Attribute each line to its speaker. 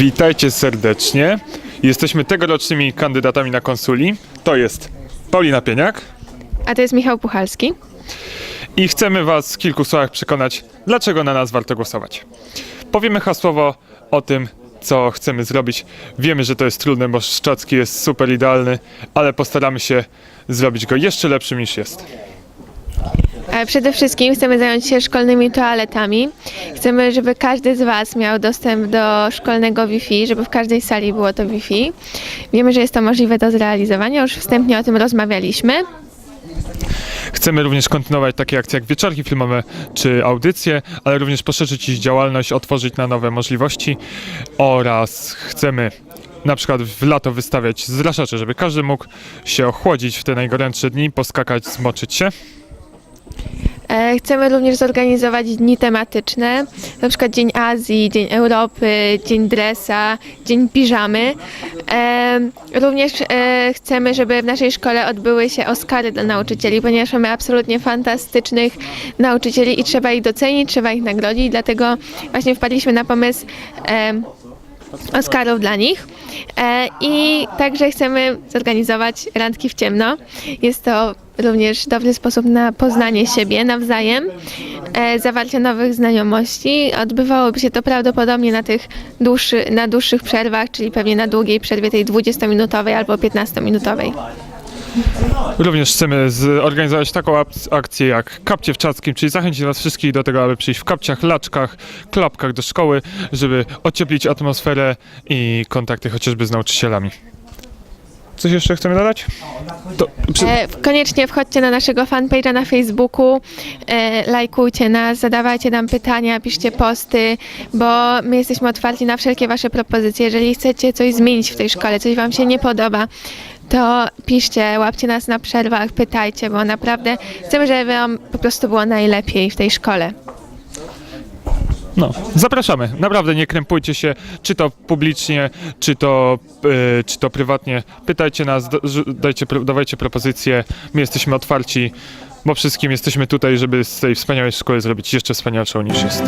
Speaker 1: Witajcie serdecznie. Jesteśmy tegorocznymi kandydatami na konsuli. To jest Paulina Pieniak
Speaker 2: A to jest Michał Puchalski.
Speaker 1: i chcemy Was w kilku słowach przekonać, dlaczego na nas warto głosować. Powiemy hasłowo o tym, co chcemy zrobić. Wiemy, że to jest trudne, bo Szczacki jest super idealny, ale postaramy się zrobić go jeszcze lepszym niż jest.
Speaker 2: E, Przede wszystkim chcemy zająć się szkolnymi toaletami. Chcemy, żeby każdy z Was miał dostęp do szkolnego Wi-Fi, żeby w każdej sali było to Wi-Fi. Wiemy, że jest to możliwe do zrealizowania, już wstępnie o tym rozmawialiśmy.
Speaker 1: Chcemy również kontynuować takie akcje jak wieczorki filmowe czy audycje, ale również poszerzyć ich działalność, otworzyć na nowe możliwości oraz chcemy na przykład w lato wystawiać zraszacze, żeby każdy mógł się ochłodzić w te najgorętsze dni, poskakać, zmoczyć się.
Speaker 2: E, Chcemy również zorganizować dni tematyczne, na przykład Dzień Azji, Dzień Europy, Dzień Dresa, Dzień Piżamy. E, Również e, chcemy, żeby w naszej szkole odbyły się Oscary dla nauczycieli, ponieważ mamy absolutnie fantastycznych nauczycieli i trzeba ich docenić, trzeba ich nagrodzić, dlatego właśnie wpadliśmy na pomysł Oscarów dla nich. E, I także chcemy zorganizować randki w ciemno. Jest to również dobry sposób na poznanie siebie nawzajem, e, zawarcie nowych znajomości. Odbywałoby się to prawdopodobnie na tych dłuższy, na dłuższych przerwach, czyli pewnie na długiej przerwie tej 20-minutowej albo 15-minutowej.
Speaker 1: Również chcemy zorganizować taką akcję jak Kapcie w Czackim, czyli zachęcić Was wszystkich do tego, aby przyjść w kapciach, laczkach, klapkach do szkoły, żeby ocieplić atmosferę i kontakty chociażby z nauczycielami. Coś jeszcze chcemy dodać? To, przy...
Speaker 2: E, koniecznie wchodźcie na naszego fanpage'a na Facebooku, e, lajkujcie nas, zadawajcie nam pytania, piszcie posty, bo my jesteśmy otwarci na wszelkie Wasze propozycje. Jeżeli chcecie coś zmienić w tej szkole, coś Wam się nie podoba, to piszcie, łapcie nas na przerwach, pytajcie, bo naprawdę chcemy, żeby Wam po prostu było najlepiej w tej szkole.
Speaker 1: No, zapraszamy. Naprawdę nie krępujcie się, czy to publicznie, czy to, e, czy to prywatnie. Pytajcie nas, dajcie, dawajcie propozycje. My jesteśmy otwarci, bo wszystkim jesteśmy tutaj, żeby z tej wspaniałej szkoły zrobić jeszcze wspanialszą niż jest.